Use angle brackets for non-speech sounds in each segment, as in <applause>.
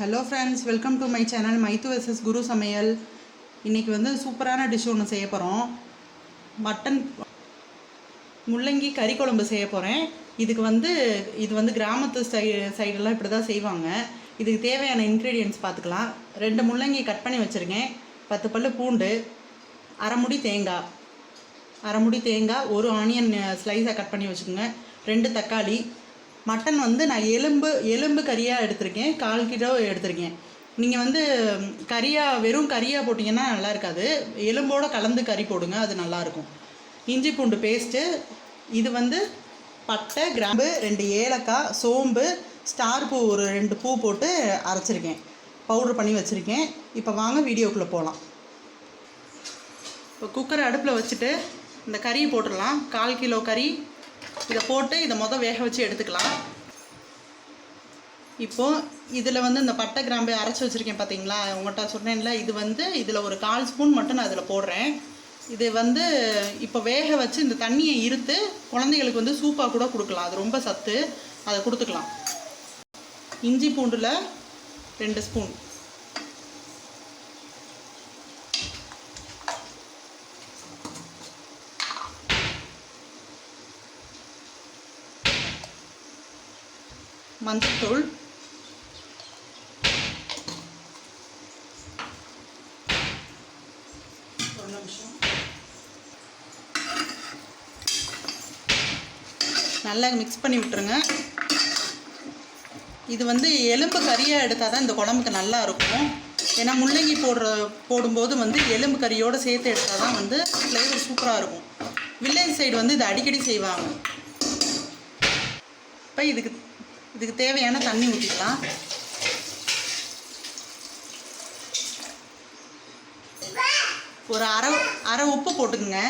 Hello friends welcome to my channel மைத்து SS Guru சமையல் இன்றைக்கி வந்து சூப்பரான டிஷ் ஒன்று செய்ய போகிறோம் மட்டன் முள்ளங்கி கறி குழம்பு செய்ய போகிறேன் இதுக்கு வந்து இது வந்து கிராமத்து சை சைடெல்லாம் இப்படி தான் செய்வாங்க. இதுக்கு தேவையான இன்க்ரீடியன்ஸ் பார்த்துக்கலாம் ரெண்டு முள்ளங்கி கட் பண்ணி வச்சுருக்கேன். பத்து பல்லு பூண்டு அரை முடி தேங்காய். அரை முடி தேங்காய் ஒரு ஆனியன் ஸ்லைஸாக கட் பண்ணி வச்சுக்கோங்க. ரெண்டு தக்காளி மட்டன் வந்து நான் எலும்பு எலும்பு கறியாக எடுத்திருக்கேன் கால் கிலோ எடுத்திருக்கேன். நீங்கள் வந்து கறியாக வெறும் கறியாக போட்டிங்கன்னா நல்லா இருக்காது. எலும்போடு கலந்து கறி போடுங்க அது நல்லாயிருக்கும் இஞ்சி பூண்டு பேஸ்ட்டு இது வந்து பட்டை கிராம்பு ரெண்டு ஏலக்காய் சோம்பு ஸ்டார் பூ ஒரு ரெண்டு பூ போட்டு அரைச்சிருக்கேன். பவுடர் பண்ணி வச்சுருக்கேன். இப்போ வாங்க வீடியோக்குள்ளே போகலாம் இப்போ குக்கரை அடுப்பில் வச்சுட்டு இந்த கறியை போட்டுடலாம். கால் கிலோ கறி இதை போட்டு இதை மொதல் வேக வச்சு எடுத்துக்கலாம். இப்போது இதில் வந்து இந்த பட்டை கிராம்பு அரைச்சி வச்சுருக்கேன் பார்த்தீங்களா? உங்கள்கிட்ட சொன்னேன்ல இது வந்து இதில் ஒரு கால் ஸ்பூன் மட்டும் நான் இதில் போடுறேன். இது வந்து இப்போ வேக வச்சு இந்த தண்ணியை இருத்து குழந்தைகளுக்கு வந்து சூப்பாக கூட கொடுக்கலாம். அது ரொம்ப சத்து. அதை கொடுத்துக்கலாம். இஞ்சி பூண்டில் ரெண்டு ஸ்பூன். மஞ்சத்தூள். ஒரு நிமிஷம். நல்லா மிக்ஸ் பண்ணி விட்டுருங்க. இது வந்து எலும்பு கறியாக எடுத்தால் தான் இந்த குழம்புக்கு நல்லா இருக்கும். ஏன்னா முள்ளங்கி போடுற போடும்போது வந்து எலும்பு கறியோடு சேர்த்து எடுத்தால் தான் வந்து ஃப்ளேவர் சூப்பராக இருக்கும். வில்லேஜ் சைடு வந்து இதை அடிக்கடி செய்வாங்க. இப்போ இதுக்கு இதுக்கு தேவையான தண்ணி ஊற்றிக்கலாம் ஒரு அரை அரை உப்பு போட்டுக்குங்க.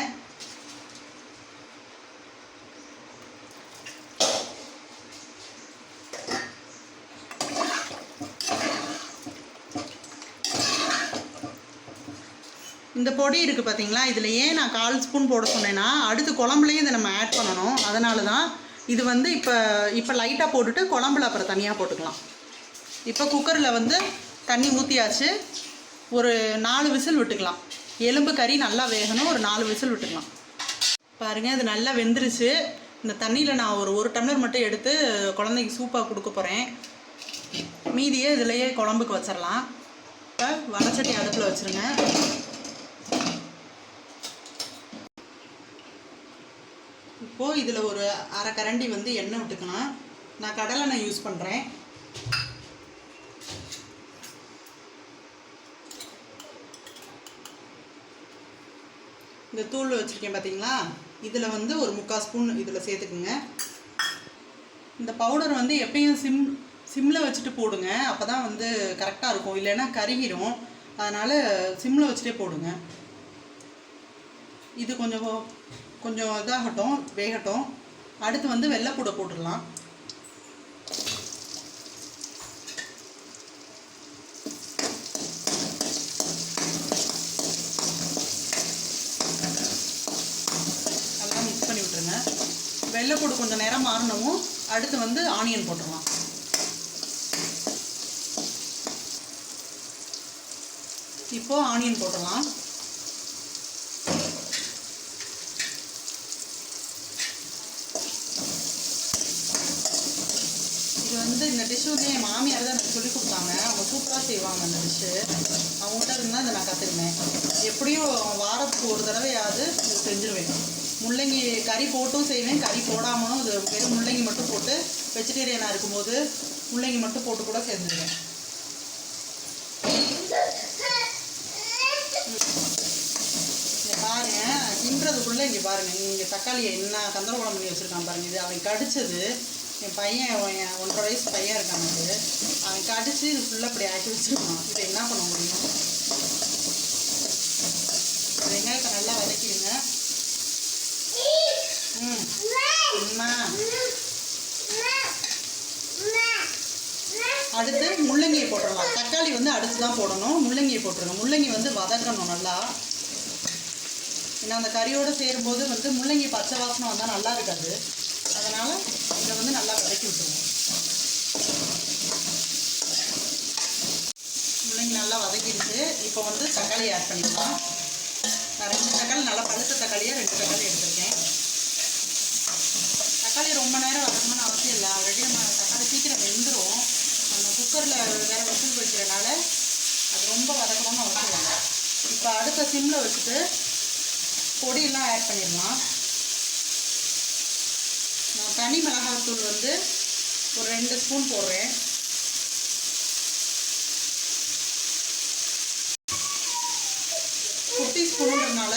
இந்த பொடி இருக்குது பார்த்தீங்களா இதில் ஏன் நான் கால் ஸ்பூன் போட சொன்னேன்னா அடுத்து குழம்புலையும் இதை நம்ம ஆட் பண்ணணும். அதனால தான் இது வந்து இப்போ இப்போ லைட்டாக போட்டுட்டு குழம்புல அப்புறம் தனியாக போட்டுக்கலாம். இப்போ குக்கரில் வந்து தண்ணி ஊற்றியாச்சு ஒரு நாலு விசில் விட்டுக்கலாம். எலும்பு கறி நல்லா வேகணும் ஒரு நாலு விசில் விட்டுக்கலாம். பாருங்கள் இது நல்லா வெந்துருச்சு. இந்த தண்ணியில் நான் ஒரு ஒரு டம்ளர் மட்டும் எடுத்து குழந்தைக்கு சூப்பாக கொடுக்க போகிறேன் மீதியே இதுலேயே குழம்புக்கு வச்சிடலாம் இப்போ வடச்சட்டி அடுப்பில் வச்சுருங்க. இப்போது இதில் ஒரு அரை கரண்டி வந்து எண்ணெய் விட்டுக்கலாம். நான் கடலெண்ணெய் யூஸ் பண்ணுறேன் இந்த தூள் வச்சுருக்கேன் பார்த்தீங்களா இதில் வந்து ஒரு முக்கால் ஸ்பூன் இதில் சேர்த்துக்குங்க. இந்த பவுடர் வந்து எப்பயும் சிம் சிம்மில் வச்சுட்டு போடுங்க. அப்போ தான் வந்து கரெக்டாக இருக்கும். இல்லைன்னா கருகிரும். அதனால் சிம்மில் வச்சுட்டே போடுங்க. இது கொஞ்சம் கொஞ்சம் இதாகட்டும் வேகட்டும். அடுத்து வந்து வெள்ளைப்பூடை போட்டுடலாம். அதெல்லாம் மிக்ஸ் பண்ணி விட்டுருங்க. வெள்ளைப்பூடு கொஞ்சம் நேரம் மாறினவும் அடுத்து வந்து ஆனியன் போட்டுடலாம். இப்போது ஆனியன் போட்டுடலாம் இது வந்து என் மாமியார் தான் எனக்கு சொல்லி கொடுத்தாங்க. அவங்க சூப்பராக செய்வாங்க அந்த டிஷ்ஷு அவங்ககிட்ட இருந்தால் இதை நான் கற்றுக்கினேன் எப்படியும் வாரத்துக்கு ஒரு தடவையாவது இது செஞ்சுருவேன். முள்ளங்கி கறி போட்டும் செய்வேன். கறி போடாமலும் இது வெறும் முள்ளங்கி மட்டும் போட்டு வெஜிடேரியனாக இருக்கும்போது முள்ளங்கி மட்டும் போட்டு கூட செஞ்சுருவேன் பாருங்க. கிண்டுறதுக்குள்ளே இங்கே பாருங்க. இங்கே தக்காளியை என்ன கந்தரகுளம் பண்ணி வச்சுருக்கான் பாருங்க. இது அவன் கடிச்சது. என் பையன் என் ஒன்றரை வயசு பையன் இருக்கான் அது அவன் கடிச்சு இது ஃபுல்லாக இப்படி ஆக்கி வச்சுருக்கான். இதை என்ன பண்ண முடியும்? வெங்காயத்தை நல்லா வதக்கிடுங்க. ம். அடுத்து முள்ளங்கியை போட்டுடலாம். தக்காளி வந்து அடுத்து தான் போடணும். முள்ளங்கியை போட்டுருங்க. முள்ளங்கி வந்து வதக்கணும் நல்லா. ஏன்னா அந்த கறியோடு சேரும்போது வந்து முள்ளங்கி பச்சை வாசனை வந்தால் நல்லா இருக்காது. அதனால் இதை வந்து நல்லா வதக்கி விட்டுருவோம். வதக்கிடுச்சு. இப்போ வந்து தக்காளி ஆட் பண்ணிக்கலாம் நான் ரெண்டு தக்காளி நல்லா பழுத்த தக்காளியாக ரெண்டு தக்காளி எடுத்திருக்கேன். தக்காளி ரொம்ப நேரம் வதக்கணும்னு அவசியம் இல்லை. ஆல்ரெடி நம்ம தக்காளி சீக்கிரம் வெந்துடும் நம்ம குக்கரில் வேறு விசில் வைக்கிறனால அது ரொம்ப வதக்கணும்னு அவசியம் இல்லை. இப்போ அடுத்த சிம்மில் வச்சுட்டு பொடியெல்லாம் ஆட் பண்ணிடலாம். நான் தனி மிளகாத்தூள் வந்து ஒரு ரெண்டு ஸ்பூன் போடுறேன். குட்டி ஸ்பூன்றதுனால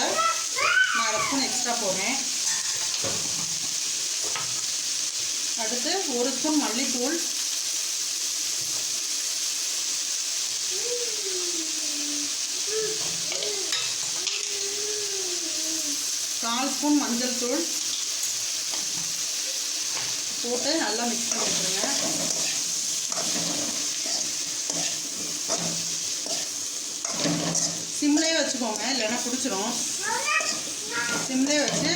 நான் அரை ஸ்பூன் எக்ஸ்ட்ரா போடுறேன். அடுத்து ஒரு ஸ்பூன் மல்லித்தூள். கால் ஸ்பூன் மஞ்சள் தூள். போட்டு நல்லா மிக்ஸ் பண்ணி விட்டுருங்க சிம்லேயே வச்சுக்கோங்க இல்லைன்னா பிடிச்சிரும். சிம்லேயே வச்சு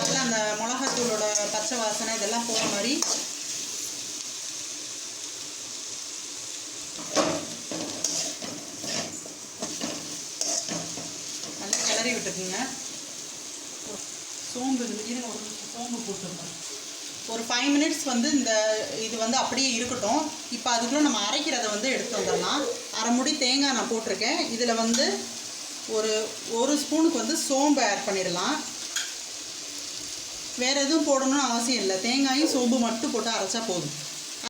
நல்லா அந்த மிளகாத்தூளோட பச்சை வாசனை இதெல்லாம் போகிற மாதிரி நல்லா கிளறி விட்டுக்குங்க. சோம்பு இருந்துச்சுன்னு ஒரு சோம்பு போட்டுருங்க. ஒரு ஃபைவ் மினிட்ஸ் வந்து இந்த இது வந்து அப்படியே இருக்கட்டும். இப்போ அதுக்குள்ளே நம்ம அரைக்கிறத வந்து எடுத்து வந்துடலாம். அரை முடி தேங்காய் நான் போட்டிருக்கேன். இதில் வந்து ஒரு ஒரு ஸ்பூனுக்கு வந்து சோம்பு ஆட் பண்ணிடலாம். வேறு எதுவும் போடணும்னு அவசியம் இல்லை. தேங்காயும் சோம்பு மட்டும் போட்டு அரைச்சா போதும்.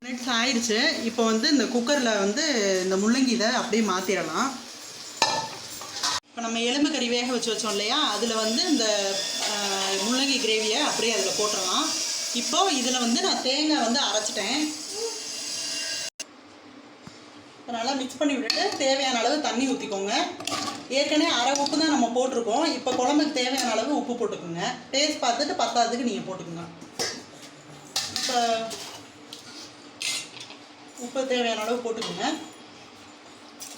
மினிட்ஸ் ஆயிடுச்சு. இப்போ வந்து இந்த குக்கரில் வந்து இந்த முள்ளங்கி இதை அப்படியே மாற்றிடலாம் இப்போ நம்ம எலும்பு கறி வேக வச்சு வச்சோம் இல்லையா? அதில் வந்து இந்த முள்ளங்கி கிரேவியை அப்படியே அதில் போட்டுடலாம். இப்போ இதில் வந்து நான் தேங்காய் வந்து அரைச்சிட்டேன். நல்லா மிக்ஸ் பண்ணி விட்டுட்டு தேவையான அளவு தண்ணி ஊற்றிக்கோங்க ஏற்கனவே அரை உப்பு தான் நம்ம போட்டிருக்கோம். இப்போ குழம்புக்கு தேவையான அளவு உப்பு போட்டுக்கோங்க. டேஸ்ட் பார்த்துட்டு பத்தாததுக்கு நீங்கள் போட்டுக்கோங்க. இப்போ உப்பு தேவையான அளவு போட்டுக்கோங்க.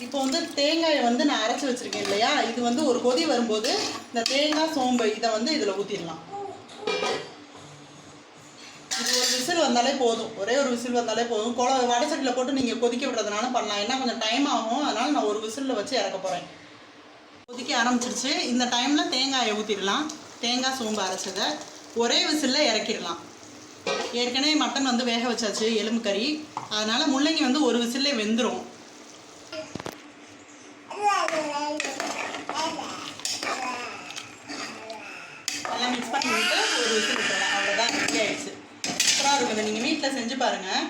இப்போ வந்து தேங்காயை வந்து நான் அரைச்சி வச்சுருக்கேன் இல்லையா? இது வந்து ஒரு கொதி வரும்போது இந்த தேங்காய் சோம்பு இதை வந்து இதில் ஊற்றிடலாம் விசில் வந்தாலே போதும். ஒரே ஒரு விசில் வந்தாலே போதும். குழ வடச்சட்டியில் போட்டு நீங்கள் கொதிக்க விடுறதுனால பண்ணலாம். ஏன்னா கொஞ்சம் டைம் ஆகும். அதனால் நான் ஒரு விசிலில் வச்சு இறக்க போகிறேன் கொதிக்க ஆரம்பிச்சிருச்சு. இந்த டைமில் தேங்காயை ஊற்றிடலாம் தேங்காய் சோம்பு அரைச்சதை ஒரே விசிலில் இறக்கிடலாம். ஏற்கனவே மட்டன் வந்து வேக வச்சாச்சு எலும்பு கறி. அதனால் முள்ளங்கி வந்து ஒரு விசிலே வெந்துடும் <laughs> நல்லா மிக்ஸ் பண்ணி விட்டு ஒரு விசில் விட்டுறலாம் அவ்வளோதான் ரெடி ஆயிடுச்சு சூப்பராக இருக்கும் நீங்கள் வீட்டில் செஞ்சு பாருங்கள்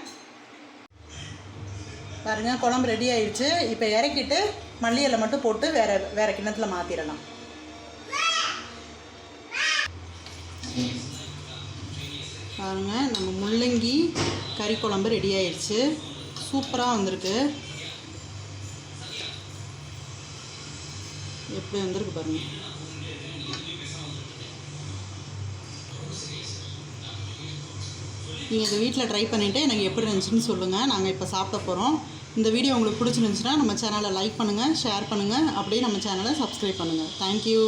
பாருங்கள் குழம்பு ரெடி ஆயிடுச்சு. இப்போ இறக்கிட்டு மல்லி இலை மட்டும் போட்டு வேற வேற கிண்ணத்தில் மாற்றிடலாம் பாருங்க நம்ம முள்ளங்கி கறி குழம்பு ரெடி ஆயிடுச்சு. சூப்பராக வந்திருக்கு. எப்படி வந்திருக்கு பாருங்கள் நீங்கள் இதை வீட்டில் ட்ரை பண்ணிவிட்டு எனக்கு எப்படி இருந்துச்சுன்னு சொல்லுங்கள். நாங்கள் இப்போ சாப்பிட போகிறோம். இந்த வீடியோ உங்களுக்கு பிடிச்சிருந்துச்சுன்னா நம்ம சேனலை லைக் பண்ணுங்கள் ஷேர் பண்ணுங்கள். அப்படியே நம்ம சேனலை சப்ஸ்கிரைப் பண்ணுங்கள். தேங்க்யூ